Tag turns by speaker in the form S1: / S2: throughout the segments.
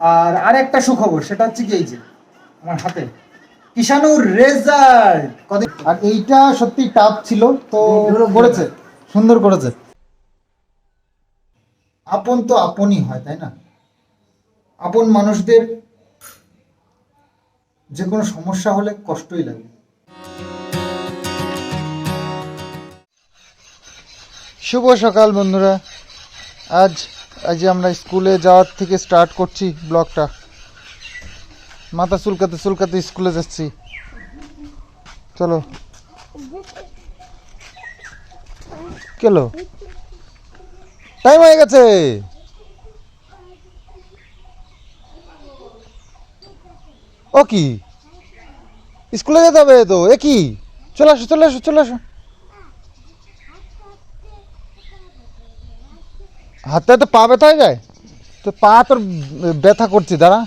S1: আর আরেকটা সুখবর সেটা হচ্ছে কি এই যে আমার হাতে। কিষানুর রেজাল্ট আর এইটা সত্যি টাফ ছিল তো করেছে সুন্দর করেছে। আপন তো আপনই হয় তাই না? আপন মানুষদের যে কোনো সমস্যা হলে কষ্টই লাগে। শুভ সকাল বন্ধুরা। আজ আজ আমরা স্কুলে যাওয়ার থেকে স্টার্ট করছি ব্লগটা। মাথা চুলকাতে চুলকাতে স্কুলে যাচ্ছি। চলো। কেলো? টাইম হয়ে গেছে। ও কি? স্কুলে যেতে হবে তো? এ কি? চলে আসো চলে আসো চলে আসো। হাতে তো পা ব্যথা হয়ে যায়? তো পা তোর ব্যথা করছে, দাঁড়া।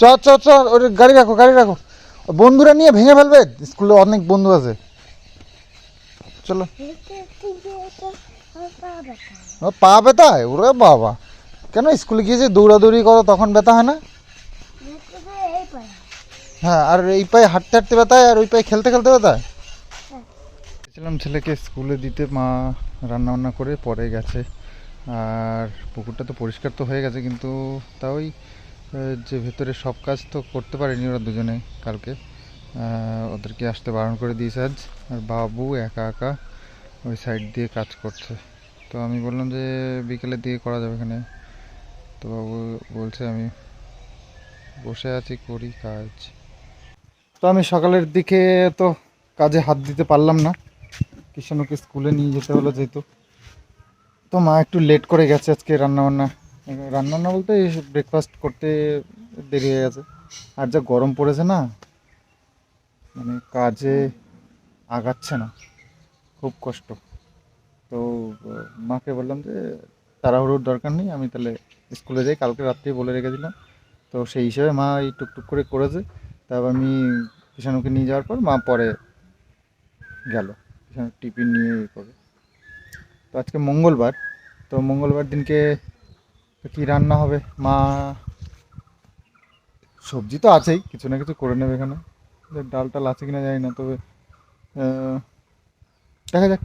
S1: চ চ চ ওর গাড়ি রাখো গাড়ি রাখো। বন্ধুরা নিয়ে ভেঙে ফেলবে? স্কুলে অনেক বন্ধু আছে। চলো। পা ব্যথা? হয় ওরে বাবা। কেন স্কুলে গিয়ে যে দৌড়াদৌড়ি করো, তখন ব্যথা হয় না? হ্যাঁ আর এই পায়ে হাঁটতে হাঁটতে ব্যথা হয়, আর ওই পায়ে খেলতে খেলতে ব্যথা হয়? ছেলেকে স্কুলে দিতে, মা রান্না বান্না করে, পরে গেছে। আর পুকুরটা তো পরিষ্কার তো হয়ে গেছে কিন্তু আহ, যে ভেতরে সব কাজ তো করতে পারেনি ওরা দুজনে কালকে। ওদেরকে আসতে বারণ করে দিয়েছে আজ। আর বাবু একা একা ওই সাইড দিয়ে কাজ করছে। তো আমি বললাম যে বিকেলের দিকে করা যাবে এখানে। তো বাবু বলছে আমি বসে আছি করি কাজ। তো আমি সকালের দিকে তো কাজে হাত দিতে পারলাম না। কিষানুকে স্কুলে নিয়ে যেতে হলো যেহেতু। তো মা একটু লেট করে গেছে আজকে রান্নাবান্না। রান্নাবান্না বলতে ব্রেকফাস্ট করতে দেরি হয়ে গেছে। আর যা গরম পড়েছে না মানে কাজে আগাচ্ছে না, খুব কষ্ট। তো, মাকে বললাম যে তাড়াহুড়োর দরকার নেই, আমি তাহলে স্কুলে যাই, কালকে রাত্রেই বলে রেখেছিলাম তো সেই হিসাবে মা এই টুকটুক করে করেছে। তারপর আমি কিষানুকে নিয়ে যাওয়ার পর মা পরে গেল কিষানু টিফিন নিয়ে করে তো আজকে মঙ্গলবার, তো মঙ্গলবার দিনকে কি রান্না হবে? মা সবজি তো আছেই, কিছু না কিছু করে নেবে এখানে। ডাল টাল আছে কিনা জানি না, তবে দেখা যাক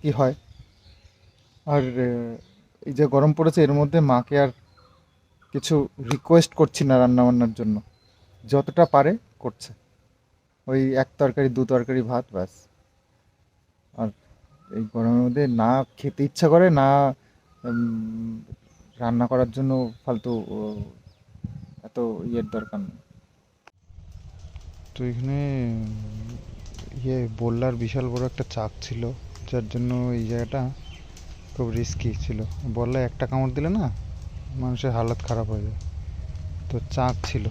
S1: কি হয়। আর এই যে গরম পড়েছে, এর মধ্যে মাকে আর কিছু রিকোয়েস্ট করছি না রান্না বান্নার জন্য। যতটা পারে করছে। ওই এক তরকারি, দু তরকারি ভাত, ব্যাস। আর এই গরমের মধ্যে না খেতে ইচ্ছা করে, না রান্না করার জন্য ফালতু এত ইয়ের দরকার নেই। তো এখানে ইয়ে বললার বিশাল বড় একটা চাক ছিল, যার জন্য এই জায়গাটা খুব রিস্কি ছিল। বললে একটা কামড় দিলে না, মানুষের হালত খারাপ হয়ে যায়। তো চাক ছিল।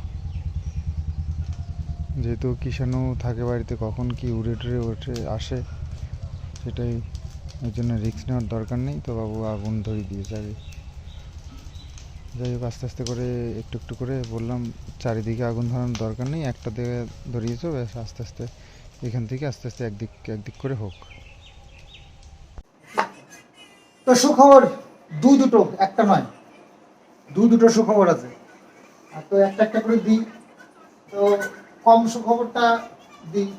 S1: যেহেতু কিষাণু থাকে বাড়িতে, কখন কি উড়ে টুড়ে ওঠে, আসে সেটাই। এর জন্য রিস্ক নেওয়ার দরকার নেই তো বাবু, আগুন ধরিয়ে দিয়েছে আগে যাই হোক, আস্তে আস্তে করে একটু একটু করে বললাম, চারিদিকে আগুন ধরানোর দরকার নেই, একটা দিকে ধরিয়েছো, ব্যাস, আস্তে আস্তে এখান থেকে আস্তে আস্তে একদিক একদিক করে হোক। তো সুখবর, দু দুটো, একটা নয়। দু দুটো সুখবর আছে। তো একটা একটা করে দিই। তো কম সুখবরটা দিই।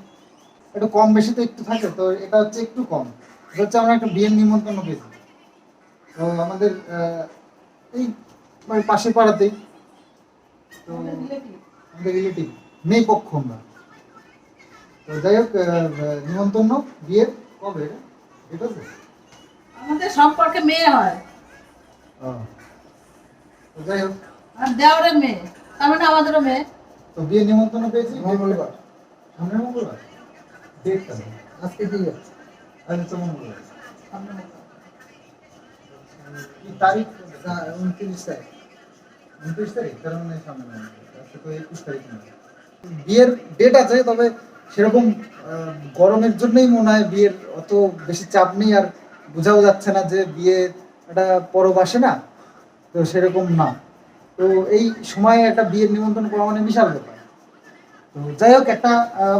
S1: একটু কম বেশি তো একটু থাকে তো এটা হচ্ছে একটু কম। এটা হচ্ছে আমরা একটা বিয়ের নিমন্ত্রণ পেয়েছি। তো আমাদের এই মানে পাশের পাড়াতেই তো আমাদের রিলেটিভ মেয়ে পক্ষ আমরা। তো যাই হোক নিমন্ত্রণ বিয়ের কবে এটা? এটা তো।
S2: আমাদের সম্পর্কে মেয়ে হয়।
S1: ও। তো যাই হোক।
S2: আর দেওয়ারের মেয়ে তার মানে আমাদেরও মেয়ে।
S1: তো বিয়ে নিমন্ত্রণ পেয়েছি। মঙ্গলবার। সামনের মঙ্গলবার? ডেটটা আজকে কি আছে আজ হচ্ছে মঙ্গলবার কি তারিখ? উনত্রিশ তারিখ। উনত্রিশ তারিখ? তার মানে সামনে আজকে তো একুশ তারিখ না। বিয়ের ডেট আছে তবে সেরকম গরমের জন্যই মনে হয় বিয়ের অত বেশি চাপ নেই আর বোঝাও যাচ্ছে না যে বিয়ে একটা পরব আসে না। তো সেরকম না। তো এই সময়ে একটা বিয়ের নিমন্ত্রণ করা মানে বিশাল ব্যাপার। তো যাই হোক একটা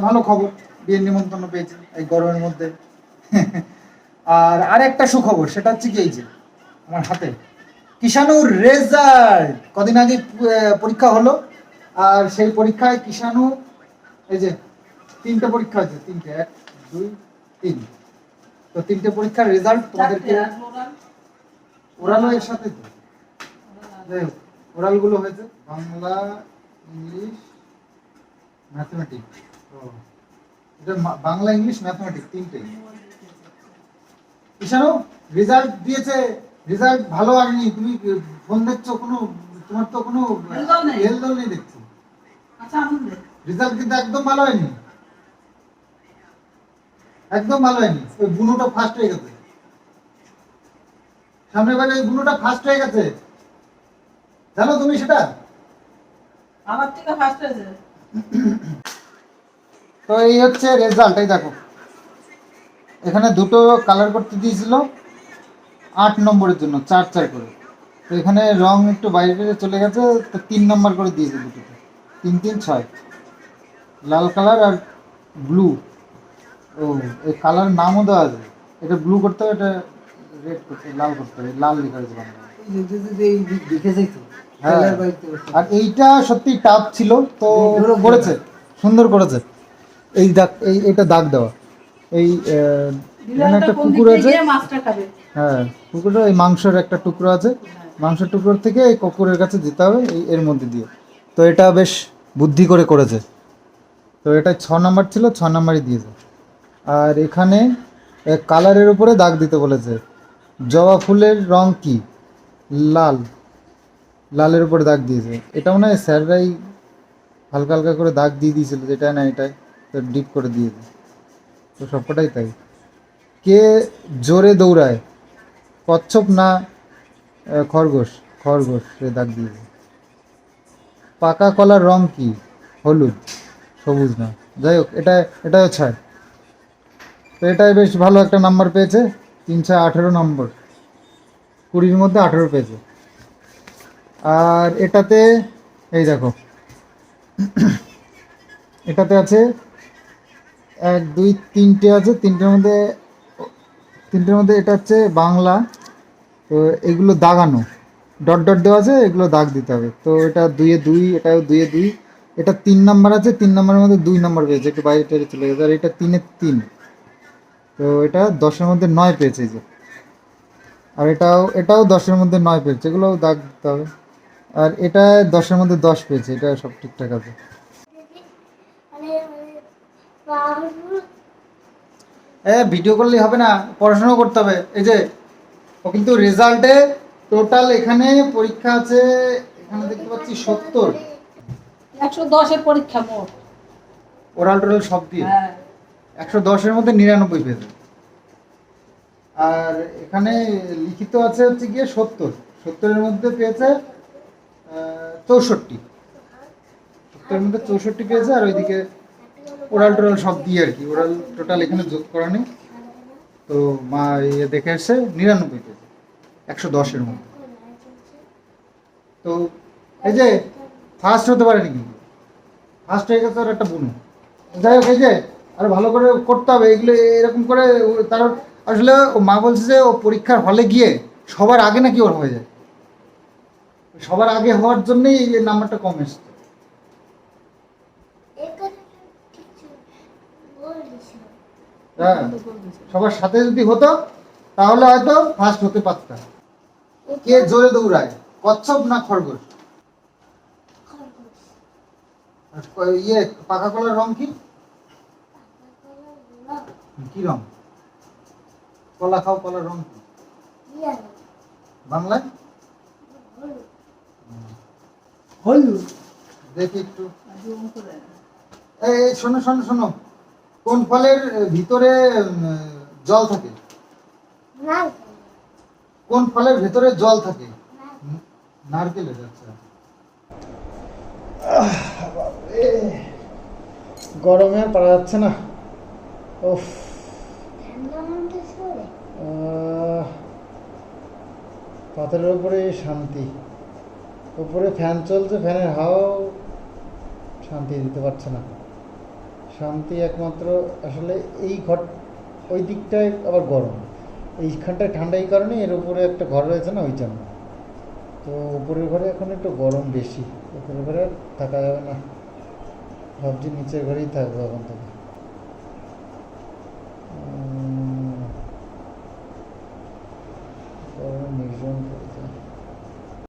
S1: ভালো খবর। বিয়ের নিমন্ত্রণ পেয়েছি এই গরমের মধ্যে। আর আরেকটা সুখবর সেটা হচ্ছে কি এই যে আমার হাতে। কিষাণুর রেজাল্ট কদিন আগে পরীক্ষা হলো। আর সেই পরীক্ষায় কিষাণু এই যে তিনটে পরীক্ষা হয়েছে। তিনটে এক দুই তিন। তো তিনটে পরীক্ষার রেজাল্ট তোমাদেরকে ওরালও এর সাথে তো। যাই হোক ওরালগুলো হয়েছে বাংলা ইংলিশ ম্যাথমেটিক্স। এটা বাংলা ইংলিশ ম্যাথমেটিক্স তিনটে। ঈশানু রেজাল্ট দিয়েছে রেজাল্ট ভালো আসেনি তুমি ফোন দেখছ কোনো তোমার তো কোনো
S2: হেলদোল নেই।
S1: দেখছি।
S2: আচ্ছা
S1: রেজাল্ট কিন্তু একদম ভালো হয়নি। একদম ভালো হয়নি। ওই বুনোটা ফার্স্ট হয়ে গেছে। সামনের বারে ওই বুনোটা ফার্স্ট হয়ে গেছে। জানো তুমি সেটা?
S2: আমার থেকে ফার্স্ট হয়েছে।
S1: তো এই হচ্ছে রেজাল্ট এই দেখো। এখানে দুটো কালার করতে দিয়েছিল আট নম্বরের জন্য চার চার করে। তো এখানে রং একটু বাইরে চলে গেছে তো তিন নম্বর করে দিয়েছে দুটোতে তিন তিন ছয়। লাল কালার আর ব্লু ও এই কালার নামও দেওয়া আছে। এটা ব্লু করতে হবে এটা রেড করতে লাল করতে হবে লাল লেখা আছে
S3: তো?
S1: হ্যাঁ। আর এইটা সত্যি টাফ ছিল তো করেছে সুন্দর করেছে। এই দাগ এই এটা দাগ দেওয়া। এই এখানে একটা কুকুর আছে। হ্যাঁ কুকুরের এই মাংসের একটা টুকরো আছে। মাংসের টুকরোর থেকে এই কুকুরের কাছে দিতে হবে এই এর মধ্যে দিয়ে। তো এটা বেশ বুদ্ধি করে করেছে। তো এটা ছ নাম্বার ছিল ছ নাম্বারই দিয়েছে। আর এখানে কালারের উপরে দাগ দিতে বলেছে। জবা ফুলের রং কি? লাল। লালের উপরে দাগ দিয়েছে। এটা মনে হয় স্যাররাই হালকা হালকা করে দাগ দিয়ে দিয়েছিল যেটা না এটাই। তো ডিপ করে দিয়ে দিয়েছে তো সবকটাই তাই। কে জোরে দৌড়ায়? কচ্ছপ না খরগোশ? খরগোশ সে দাগ দিয়ে দিয়েছে পাকা কলার রং কি? হলুদ, সবুজ না। যাই হোক, এটা, এটাও ছয় তো এটাই বেশ ভালো একটা নাম্বার পেয়েছে তিন ছয় আঠেরো নম্বর। কুড়ির মধ্যে আঠেরো পেয়েছে। আর এটাতে, এই দেখো, এটাতে আছে এক, দুই, তিনটে আছে। তিনটের মধ্যে তিনটের মধ্যে এটা হচ্ছে বাংলা। তো এগুলো দাগানো। ডট ডট দেওয়া আছে, এগুলো দাগ দিতে হবে। তো এটা দুইয়ে দুই, এটাও দুইয়ে দুই। এটা তিন নাম্বার আছে, তিন নাম্বারের মধ্যে দুই নাম্বার পেয়েছে, একটু বাইরে টাইরে চলে গেছে। আর এটা তিনে তিন। তো এটা দশের মধ্যে নয় পেয়েছে যে। আর এটাও এটাও দশের মধ্যে নয় পেয়েছে, এগুলোও দাগ দিতে হবে। আর এটা দশের মধ্যে দশ পেয়েছে, এটা সব ঠিকঠাক আছে। এ ভিডিও করলেই হবে না পড়াশোনা করতে হবে। এই যে ও কিন্তু রেজাল্টে টোটাল এখানে পরীক্ষা আছে এখানে দেখতে পাচ্ছি সত্তর।
S2: একশো দশের পরীক্ষা মোট।
S1: ওরাল টোরাল সব দিয়ে?
S2: হ্যাঁ।
S1: একশো দশের মধ্যে নিরানব্বই পেয়েছে আর এখানে লিখিত আছে হচ্ছে গিয়ে সত্তর। সত্তরের মধ্যে পেয়েছে চৌষট্টি। সত্তরের মধ্যে চৌষট্টি পেয়েছে আর ওইদিকে ওরাল টোরাল সব দিয়ে আর কি। ওরাল টোটাল এখানে যোগ করা নেই। তো মা ইয়ে দেখে এসে নিরানব্বই পেয়েছে। একশো দশের মধ্যে তো এই যে ফার্স্ট হতে পারেনি কিন্তু। ফার্স্ট হয়ে গেছে আর একটা বুনু যাই হোক, এই যে আর ভালো করে করতে হবে। এগুলো এরকম করে তার আসলে ও মা বলছে যে ও পরীক্ষার হলে গিয়ে সবার আগে নাকি ওর হয়ে যায়। সবার আগে হওয়ার জন্যই এই নাম্বারটা কম এসছে। হ্যাঁ সবার সাথে যদি হতো তাহলে হয়তো ফার্স্ট হতে পারতাম কে জোরে দৌড়ায়? কচ্ছপ না খরগোশ? ইয়ে পাকা কলার রং কি? কি রং? কলা খাও কলার রং কি? বাংলায়?
S3: হলুদ।
S1: দেখি একটু। এই, শোনো শোনো শোনো। কোন ফলের ভিতরে জল থাকে? কোন ফলের ভিতরে জল থাকে? নারকেলের আচ্ছা। গরমে পারা যাচ্ছে না। ওফ পাথরের উপরে শান্তি। উপরে ফ্যান চলছে ফ্যানের হাওয়াও শান্তি দিতে পারছে না। শান্তি একমাত্র আসলে এই ঘর ওই দিকটায় আবার গরম। এইখানটায় ঠান্ডা এই কারণে এর উপরে একটা ঘর রয়েছে না ওই জন্য তো উপরের ঘরে এখন একটু গরম বেশি। উপরের ঘরে আর থাকা যাবে না। ভাবছি নিচের ঘরেই থাকব এখন থেকে।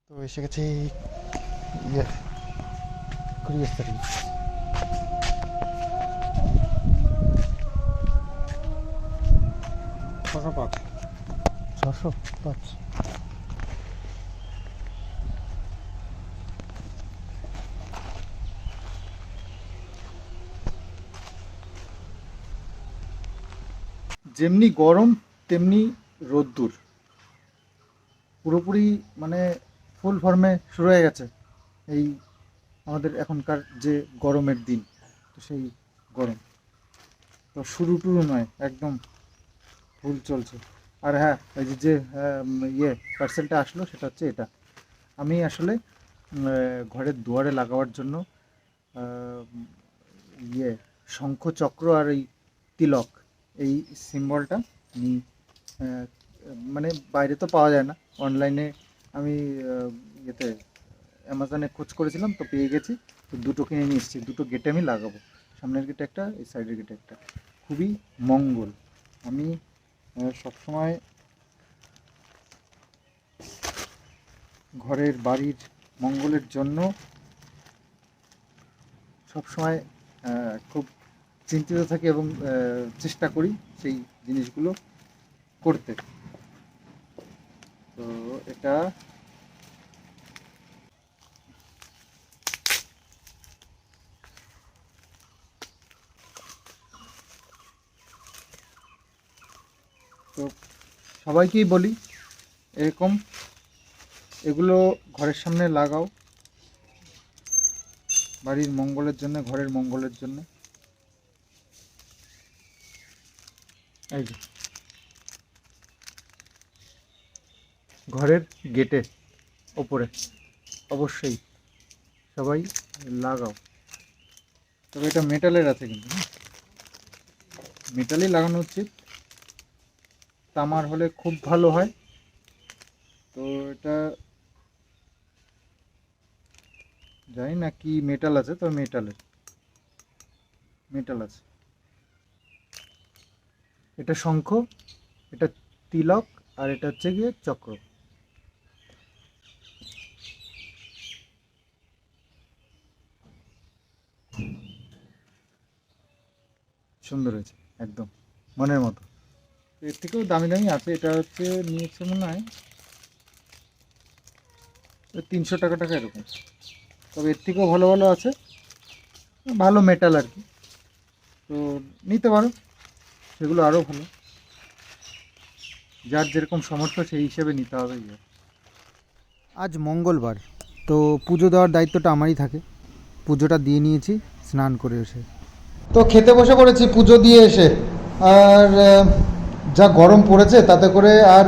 S1: তো এসে গেছে ইয়ে কুড়ি তারিখ
S3: ছশো পাঁচ।
S1: ছশো পাঁচ। যেমনি গরম তেমনি রোদ্দুর। পুরোপুরি মানে ফুল ফর্মে শুরু হয়ে গেছে এই আমাদের এখনকার যে গরমের দিন তো সেই গরম। তো শুরু টুরু নয় একদম ফুল চলছে। আর হ্যাঁ এই যে ইয়ে পার্সেলটা আসলো, সেটা হচ্ছে এটা। আমি আসলে ঘরের দুয়ারে লাগাবার জন্য ইয়ে শঙ্খ চক্র আর এই তিলক, এই সিম্বলটা মানে বাইরে তো পাওয়া যায় না। অনলাইনে আমি ইয়েতে অ্যামাজনে খোঁজ করেছিলাম, তো পেয়ে গেছি। তো দুটো কিনে নিয়ে এসেছি। দুটো গেটে আমি লাগাবো। সামনের গেটে একটা, এই সাইডের গেটে একটা। খুবই মঙ্গল। আমি সবসময় ঘরের বাড়ির মঙ্গলের জন্য সবসময় খুব চিন্তিত থাকি এবং চেষ্টা করি সেই জিনিসগুলো করতে। তো এটা তো সবাইকেই বলি, এরকম এগুলো ঘরের সামনে লাগাও। বাড়ির মঙ্গলের জন্য, ঘরের মঙ্গলের জন্য। এই যে। ঘরের গেটে, ওপরে। অবশ্যই সবাই লাগাও। তবে এটা মেটালের আছে কিন্তু মেটালই লাগানো উচিত। তামার হলে খুব ভালো হয়। তো এটা জানি না কি মেটাল আছে তো মেটালের মেটাল আছে। এটা শঙ্খ, এটা তিলক, আর এটা হচ্ছে গিয়ে চক্র। সুন্দর হয়েছে, একদম, মনের মতো। এর থেকেও দামি দামি আছে। এটা হচ্ছে নিয়েছে মনে হয় তিনশো টাকা টাকা এরকম। তবে এর থেকেও ভালো ভালো আছে। ভালো মেটাল আর কি। তো নিতে পারো। সেগুলো আরও ভালো। যার যেরকম সামর্থ্য সেই হিসেবে নিতে হবে ইয়ে।
S4: আজ মঙ্গলবার। তো পুজো দেওয়ার দায়িত্বটা আমারই থাকে। পুজোটা দিয়ে নিয়েছি স্নান করে এসে।
S1: তো খেতে বসে পড়েছি পুজো দিয়ে এসে। আর যা গরম পড়েছে তাতে করে আর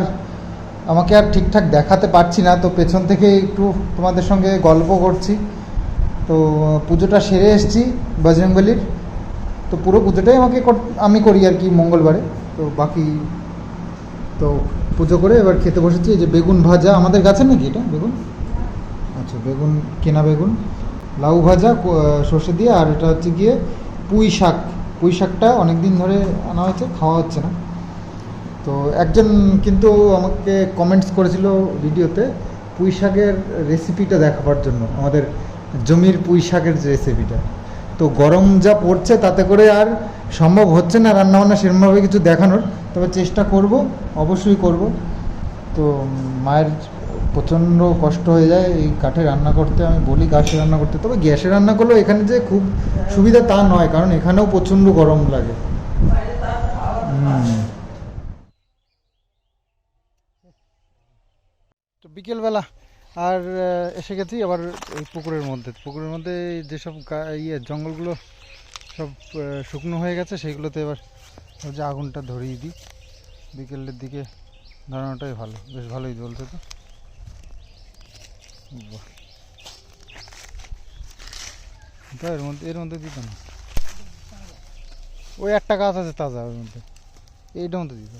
S1: আমাকে আর ঠিকঠাক দেখাতে পারছি না। তো পেছন থেকে একটু তোমাদের সঙ্গে গল্প করছি। তো, পুজোটা সেরে এসেছি বজরংবলির। তো পুরো পুজোটাই আমাকে আমি করি আর কি মঙ্গলবারে। তো বাকি, তো পুজো করে এবার খেতে বসেছি। এই যে বেগুন ভাজা, আমাদের গাছে নাকি এটা বেগুন? আচ্ছা বেগুন, কেনা বেগুন। লাউ ভাজা সর্ষে দিয়ে আর এটা হচ্ছে গিয়ে পুঁই শাক। পুঁই শাকটা অনেক দিন ধরে আনা হয়েছে, খাওয়া হচ্ছে না। তো একজন কিন্তু আমাকে কমেন্টস করেছিল ভিডিওতে পুঁই শাকের রেসিপিটা দেখাবার জন্য, আমাদের জমির পুঁই শাকের যে রেসিপিটা তো গরম যা পড়ছে তাতে করে আর সম্ভব হচ্ছে না রান্নাবান্না সেরকমভাবে কিছু দেখানোর, তবে চেষ্টা করব, অবশ্যই করব। তো মায়ের প্রচণ্ড কষ্ট হয়ে যায় এই কাঠে রান্না করতে, আমি বলি গ্যাসে রান্না করতে, তবে গ্যাসে রান্না করলেও এখানে যে খুব সুবিধা তা নয়, কারণ এখানেও প্রচণ্ড গরম লাগে হুম। তো বিকেলবেলা আর এসে গেছি আবার এই পুকুরের মধ্যে। পুকুরের মধ্যে যেসব ইয়ে জঙ্গলগুলো সব শুকনো হয়ে গেছে, সেইগুলোতে এবার ভাবছি আগুনটা ধরিয়ে দিই। বিকেলের দিকে ধরানোটাই ভালো, বেশ ভালোই জ্বলছে তো। বাহ। এর মধ্যে এর মধ্যে দিত না। ওই একটা গাছ আছে তাজা, ওর মধ্যে। এইটার মধ্যে দিত।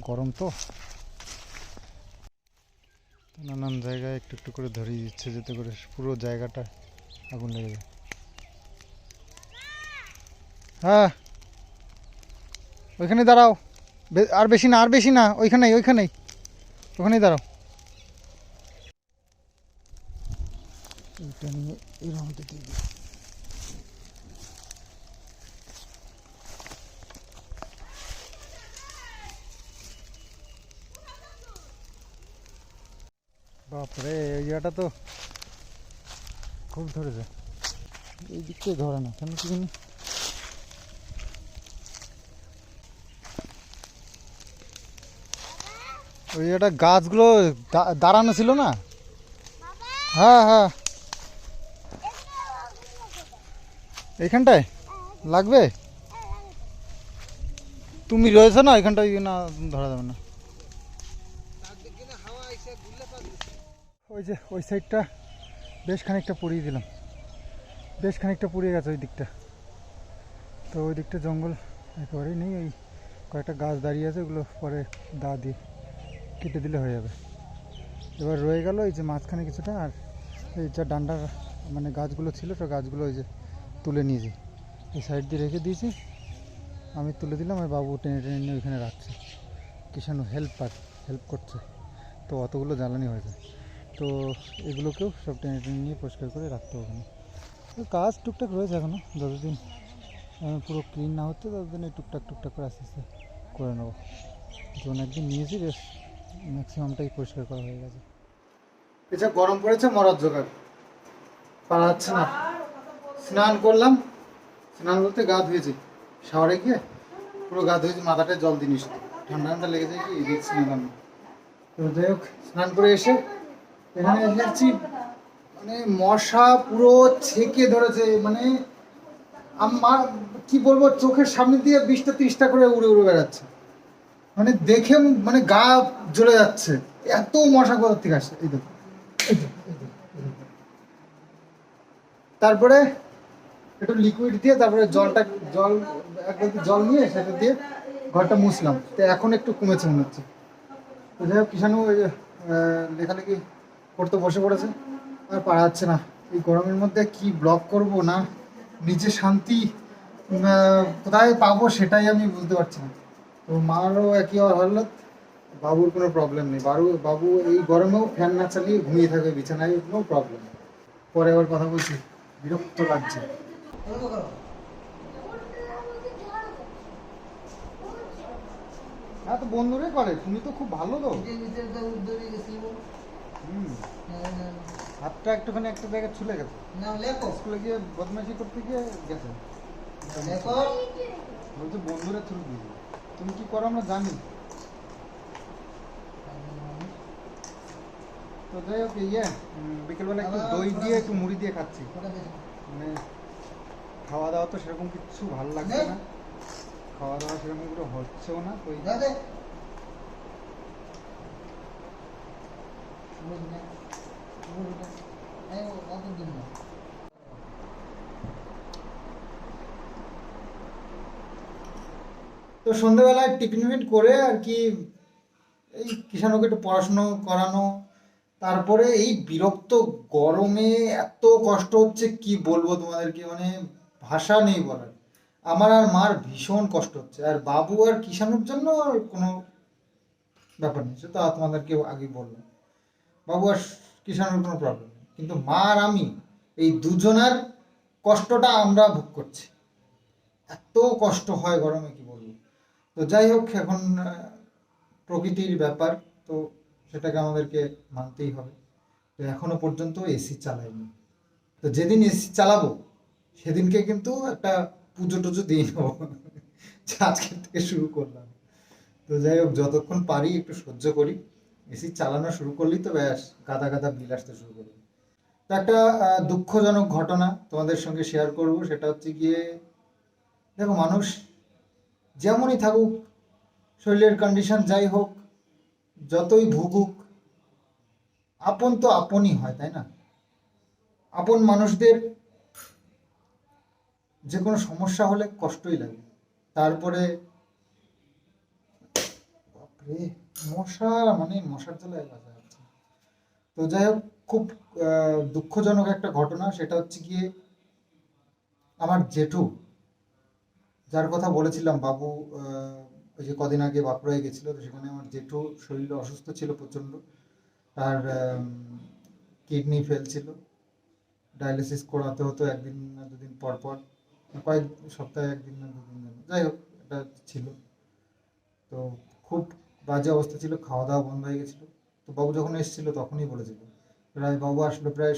S1: গরম তো। নানান জায়গায় একটু একটু করে ধরিয়ে দিচ্ছে যেতে করে পুরো জায়গাটা আগুন লেগে যায়। হ্যাঁ। ওইখানে দাঁড়াও। আর বেশি না, আর বেশি না। ওইখানেই ওইখানেই। ওখানেই দাঁড়াও। বাপরে, এই জায়গাটা তো খুব ধরেছে। এই দিকটাই ধরে না, কেন কি ওই একটা গাছগুলো দাঁড়ানো ছিল না? হ্যাঁ হ্যাঁ। এইখানটায়? লাগবে? তুমি রয়েছো না এখানটায় না ধরা যাবে না? ওই যে, ওই সাইডটা বেশ খানিকটা পুড়িয়ে দিলাম। বেশ খানিকটা পুড়িয়ে গেছে ওই দিকটা। তো ওই দিকটা জঙ্গল একেবারেই নেই ওই কয়েকটা গাছ দাঁড়িয়ে আছে, ওগুলো পরে দা দিয়ে কেটে দিলে হয়ে যাবে। এবার রয়ে গেল এই যে মাঝখানে কিছুটা, আর এই যা ডান্ডার মানে গাছগুলো ছিল সব গাছগুলো ওই যে তুলে নিয়েছি। এই সাইড দিয়ে রেখে দিয়েছি। আমি তুলে দিলাম আর বাবু টেনে টেনে নিয়ে ওইখানে রাখছে। কিষাণু হেল্পার, হেল্প করছে। তো অতগুলো জ্বালানি হয়েছে। তো এগুলোকেও সব টেনে টেনে নিয়ে পরিষ্কার করে রাখতে হবে তো কাজ টুকটাক রয়েছে এখনও যতদিন পুরো ক্লিন না হচ্ছে, ততদিন এই টুকটাক টুকটাক করে আস্তে আস্তে করে নেব। যখন একদিন নিয়েছি, বেশ ম্যাক্সিমামটাই পরিষ্কার করা হয়ে গেছে। এটা গরম পড়েছে, মরার জোগাড়। পারা যাচ্ছে না। স্নান করলাম, স্নান বলতে গা ধুয়েছি। শাওয়ারে গিয়ে পুরো গা ধুয়েছি, মাথাটায় জল দিনিস ঠান্ডা ঠান্ডা লেগে যায় কি রিক্স নিলাম না। তো যাই হোক, স্নান করে এসে এখানে দেখছি মানে মশা পুরো ছেকে ধরেছে মানে আমার, কি বলব, চোখের সামনে দিয়ে বিশটা তিরিশটা করে উড়ে উড়ে বেড়াচ্ছে। মানে দেখে মানে গা জ্বলে যাচ্ছে। এত মশা কোথা থেকে আসছে এই দেখো। তারপরে একটু লিকুইড দিয়ে তারপরে জলটা, জল, এক জল নিয়ে সেটা দিয়ে ঘরটা মুছলাম। তো এখন একটু কমেছে মনে হচ্ছে। তো যাই হোক ওই লেখালেখি করতে বসে পড়েছে। আর পারা যাচ্ছে না। এই গরমের মধ্যে কি ব্লগ করব না? নিজে শান্তি কোথায় পাবো সেটাই আমি বুঝতে পারছি না। তো মারও একই হালত বাবুর কোনো প্রবলেম নেই। বাবু বাবু এই গরমেও ফ্যান না চালিয়ে ঘুমিয়ে থাকে বিছানায় কোনো প্রবলেম পরে আবার কথা বলছি। বিরক্ত লাগছে। হ্যাঁ তো বন্ধুরে করে তুমি তো খুব ভালো তো হাতটা একটুখানি একটা জায়গায় ছুলে গেছে। স্কুলে গিয়ে বদমাইশি করতে গিয়ে গেছে। বলছে বন্ধুরা থ্রু দিয়ে তুমি কি করো আমরা জানি। তো যাই হোক ইয়ে বিকেলবেলা একটু দই দিয়ে একটু মুড়ি দিয়ে খাচ্ছি। মানে খাওয়া দাওয়া তো সেরকম কিছু ভালো লাগছে না। খাওয়া দাওয়া সেরকম করে হচ্ছেও না। তো এই তো সন্ধ্যেবেলায় টিফিন টিফিন করে আর কি এই কিষাণকে একটু পড়াশুনো করানো, তারপরে এই বিরক্ত গরমে এত কষ্ট হচ্ছে, কি বলব তোমাদেরকে? মানে ভাষা নেই বলার। আমার আর মার ভীষণ কষ্ট হচ্ছে। আর বাবু আর কিষাণুর জন্য কোনো ব্যাপার নেই। সে তো তোমাদেরকে আগে বললাম। বাবু আর কিষাণুর কোনো প্রবলেম নেই। কিন্তু মা আর আমি, এই দুজনের কষ্টটা আমরা ভোগ করছি। এত কষ্ট হয় গরমে, কি বলব? তো যাই হোক, এখন প্রকৃতির ব্যাপার, তো সেটাকে আমাদেরকে মানতেই হবে। তো এখনও পর্যন্ত এসি চালাইনি। তো যেদিন এসি চালাবো, সেদিনকে কিন্তু একটা পুজো টুজো দিয়ে নেব। আজকের থেকে শুরু করলাম। তো যাই হোক, যতক্ষণ পারি একটু সহ্য করি। এসি চালানো শুরু করলেই তো ব্যাস, গাদা গাদা বিল আসতে শুরু করবে তো একটা দুঃখজনক ঘটনা তোমাদের সঙ্গে শেয়ার করব, সেটা হচ্ছে গিয়ে, দেখো মানুষ যেমনই থাকুক, শরীরের কন্ডিশন যাই হোক, যতই ভুগুক, আপন তো আপনই হয়, তাই না? আপন মানুষদের যে কোনো সমস্যা হলে কষ্টই লাগে। তারপরে, বাপরে! মশা মানে মশার জ্বালায় যাচ্ছে না। তো যাই হোক, খুব দুঃখজনক একটা ঘটনা, সেটা হচ্ছে গিয়ে আমার জেঠু, যার কথা বলেছিলাম, বাবু ওই যে কদিন আগে বাঁকুড়ায় গেছিল, তো সেখানে আমার জেঠু শরীর অসুস্থ ছিল প্রচণ্ড তার কিডনি ফেল ছিল ডায়ালিসিস করাতে হতো একদিন না দুদিন পর পর কয়েক সপ্তাহে একদিন না দুদিন। যাই হোক, এটা ছিল তো খুব বাজে অবস্থা ছিল খাওয়া দাওয়া বন্ধ হয়ে গেছিল। তো বাবু যখন এসেছিল তখনই বলেছিল। প্রায় বাবু আসলো প্রায়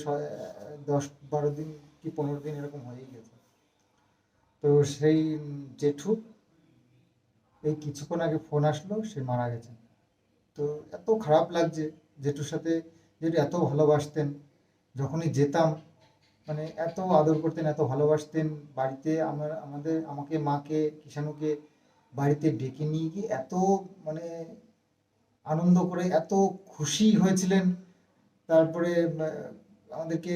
S1: দশ, বারো দিন কি পনেরো দিন এরকম হয়েই গেছে। তো সেই জেঠু, এই কিছুক্ষণ আগে ফোন আসলো, সে মারা গেছে। তো এত খারাপ লাগছে জেঠুর সাথে, জেঠু এত ভালোবাসতেন, যখনই যেতাম মানে এত আদর করতেন, এত ভালোবাসতেন, বাড়িতে আমার, আমাদের, আমাকে, মাকে, কিষাণুকে বাড়িতে ডেকে নিয়ে গিয়ে এত মানে আনন্দ করে এত খুশি হয়েছিলেন। তারপরে আমাদেরকে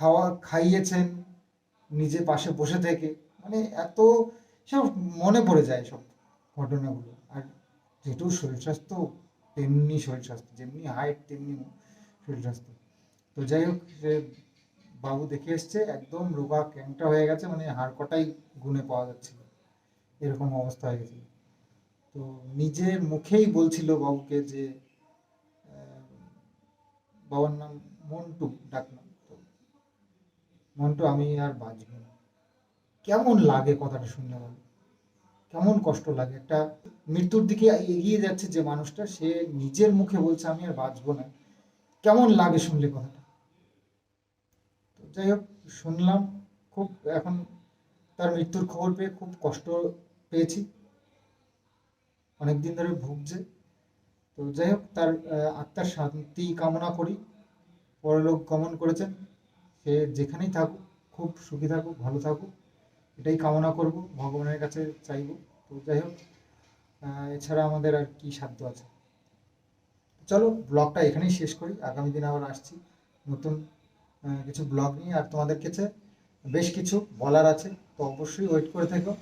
S1: খাওয়া খাইয়েছেন নিজে পাশে বসে থেকে। মানে এত সব মনে পড়ে যায় সব ঘটনাগুলো। আর যেহেতু শরীর স্বাস্থ্য, তেমনি শরীর স্বাস্থ্য, যেমনি হাইট তেমনি শরীর স্বাস্থ্য। তো যাই হোক সে বাবু দেখে এসছে, একদম রোগা, ক্যাংটা হয়ে গেছে মানে হাড় কটাই গুনে পাওয়া যাচ্ছিল। এরকম অবস্থা হয়ে গেছিল। তো নিজের মুখেই বলছিল বাবুকে যে বাবার নাম মন্টু ডাকনাম তো। মন্টু, আমি আর বাঁচব না। কেমন লাগে কথাটা শুনলে বলো কেমন কষ্ট লাগে? একটা মৃত্যুর দিকে এগিয়ে যাচ্ছে যে মানুষটা, সে নিজের মুখে বলছে, আমি আর বাঁচবো না। কেমন লাগে শুনলে কথাটা? তো যাই হোক, শুনলাম। খুব এখন তার মৃত্যুর খবর পেয়ে খুব কষ্ট পেয়েছি। অনেকদিন ধরে ভুগছে। তো যাই হোক, তার আত্মার শান্তি কামনা করি। পরলোক গমন করেছেন। সে যেখানেই থাকুক, খুব সুখী থাকুক, ভালো থাকুক, এটাই কামনা করব, ভগবানের কাছে চাইব। তো যাই হোক এছাড়া আমাদের আর কি সাধ্য আছে? চলো, ব্লগটা এখানেই শেষ করি। আগামী দিন আবার আসছি নতুন কিছু ব্লগ নিয়ে। আর তোমাদের কাছে বেশ কিছু বলার আছে। তো অবশ্যই ওয়েট করে থেকো।